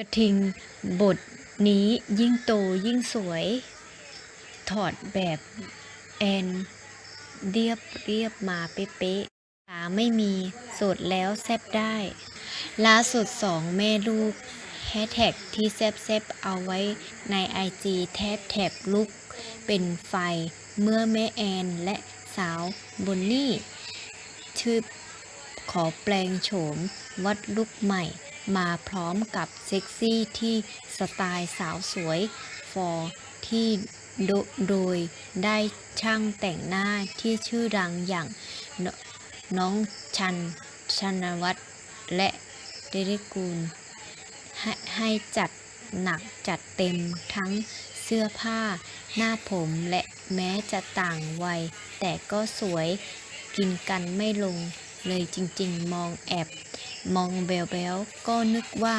กระทิงบทนี้ยิ่งโตยิ่งสวย ถอดแบบแอนเรียบเรียบมาเป๊ะๆขาไม่มีสดแล้วแซบได้ ล่าสุดสองแม่ลูกแฮชแท็กที่แซบแซบๆเอาไว้ในไอจีแทบแถบลุกเป็นไฟเมื่อแม่แอนและสาวบนนี่ชื่อขอแปลงโฉมวัดลุกใหม่ มาพร้อมกับเซ็กซี่ที่สไตล์สาวสวยฟอร์ที่โดโดยได้ช่างแต่งหน้าที่ชื่อดังอย่างนน้องชันชนวัฒน์และเดริกูลใหให้จัดหนักจัดเต็มทั้งเสื้อผ้า หน้าผมและแม้จะต่างวัย แต่ก็สวยกินกันไม่ลง เลยจริงๆ มองแอบ มองแบลๆก็นึกว่า